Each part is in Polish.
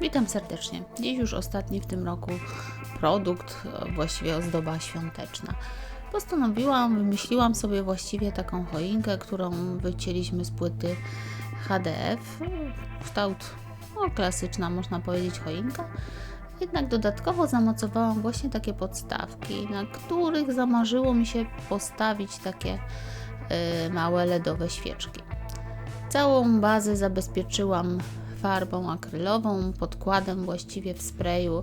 Witam serdecznie. Dziś już ostatni w tym roku produkt, e, właściwie ozdoba świąteczna. Postanowiłam, wymyśliłam sobie właściwie taką choinkę, którą wycięliśmy z płyty HDF. Kształt no, klasyczna, można powiedzieć, choinka. Jednak dodatkowo zamocowałam właśnie takie podstawki, na których zamarzyło mi się postawić takie y, małe LEDowe świeczki. Całą bazę zabezpieczyłam farbą akrylową, podkładem właściwie w sprayu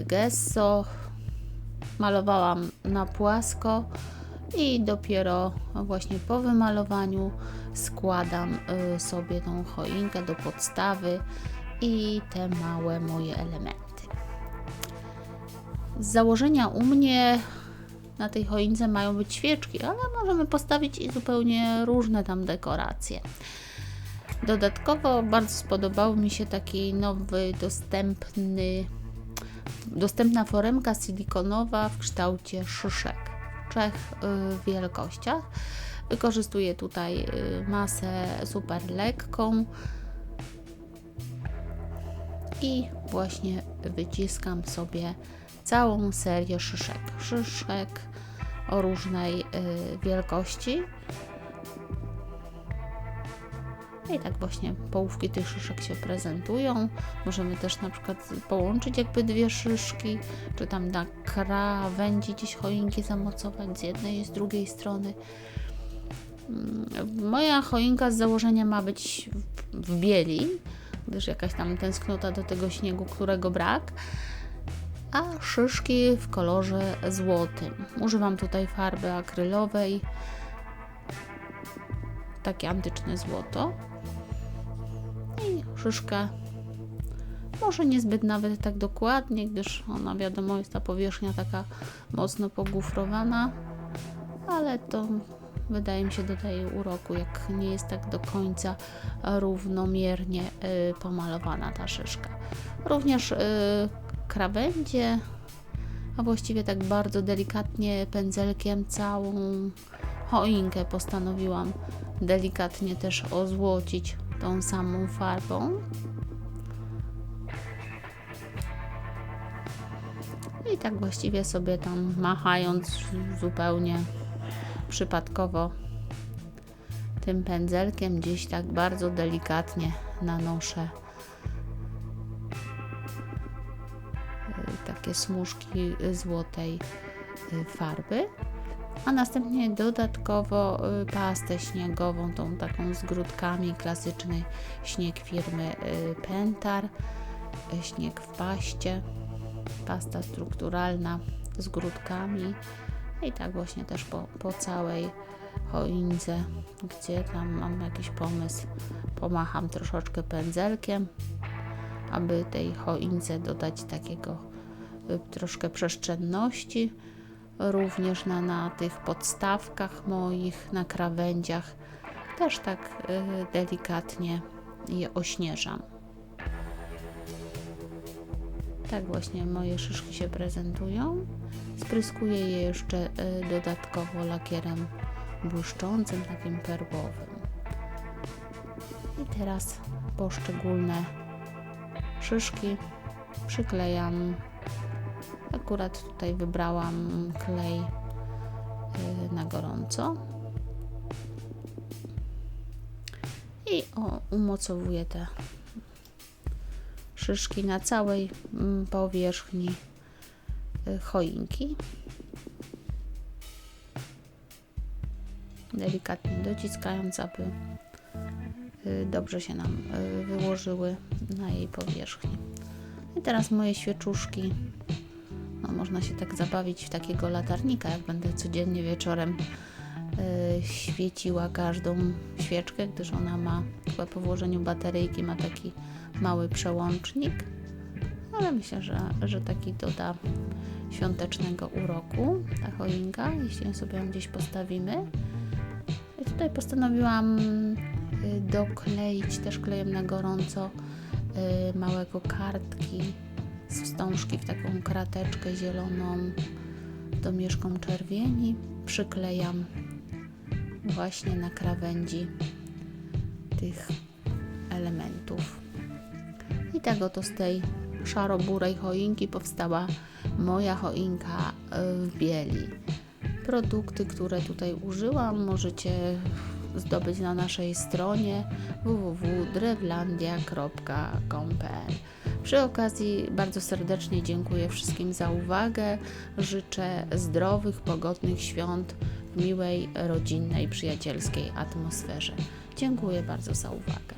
y, Gesso. Malowałam na płasko i dopiero właśnie po wymalowaniu składam y, sobie tą choinkę do podstawy i te małe moje elementy. Z założenia u mnie na tej choince mają być świeczki, ale możemy postawić i zupełnie różne tam dekoracje. Dodatkowo bardzo spodobał mi się taki nowy, dostępny, dostępna foremka silikonowa w kształcie szyszek w trzech y, wielkościach. Wykorzystuję tutaj y, masę super lekką i właśnie wyciskam sobie całą serię szyszek. Szyszek o różnej y, wielkości. I tak właśnie połówki tych szyszek się prezentują. Możemy też na przykład połączyć jakby dwie szyszki, czy tam na krawędzi gdzieś choinki zamocować z jednej i z drugiej strony. Mm, Moja choinka z założenia ma być w bieli, gdyż jakaś tam tęsknota do tego śniegu, którego brak. A szyszki w kolorze złotym. Używam tutaj farby akrylowej, takie antyczne złoto. I szyszkę może niezbyt nawet tak dokładnie, gdyż ona wiadomo jest ta powierzchnia taka mocno pogufrowana, ale to wydaje mi się dodaje uroku, jak nie jest tak do końca równomiernie y, pomalowana ta szyszka. Również y, krawędzie, a właściwie tak bardzo delikatnie pędzelkiem całą choinkę postanowiłam delikatnie też ozłocić tą samą farbą. I tak właściwie sobie tam machając zupełnie przypadkowo tym pędzelkiem gdzieś tak bardzo delikatnie nanoszę y, takie smuszki złotej y, farby a następnie dodatkowo y, pastę śniegową, tą taką z grudkami, klasyczny śnieg firmy y, Pentar, y, śnieg w paście, pasta strukturalna z grudkami i tak właśnie też po, po całej choince, gdzie tam mam jakiś pomysł, pomacham troszeczkę pędzelkiem, aby tej choince dodać takiego troszkę przestrzenności również na, na tych podstawkach moich, na krawędziach. Też tak y, delikatnie je ośnieżam. Tak właśnie moje szyszki się prezentują. Spryskuję je jeszcze y, dodatkowo lakierem błyszczącym, takim perłowym. I teraz poszczególne szyszki przyklejam Akurat tutaj wybrałam klej y, na gorąco. I o, umocowuję te szyszki na całej mm, powierzchni y, choinki. Delikatnie dociskając, aby y, dobrze się nam wyłożyły na jej powierzchni. I teraz moje świeczuszki no, można się tak zabawić w takiego latarnika, jak będę codziennie wieczorem y, świeciła każdą świeczkę, gdyż ona ma, chyba po włożeniu bateryjki ma taki mały przełącznik, ale myślę, że, że taki doda świątecznego uroku ta choinka, jeśli sobie ją gdzieś postawimy. I tutaj postanowiłam y, dokleić też klejem na gorąco y, małego kartki z wstążki w taką krateczkę zieloną domieszką czerwieni. Przyklejam właśnie na krawędzi tych elementów. I tak oto z tej szaro-burej choinki powstała moja choinka y, w bieli. Produkty, które tutaj użyłam, możecie zdobyć na naszej stronie www.drewlandia.com.pl. Przy okazji bardzo serdecznie dziękuję wszystkim za uwagę. Życzę zdrowych, pogodnych świąt w miłej, rodzinnej, przyjacielskiej atmosferze. Dziękuję bardzo za uwagę.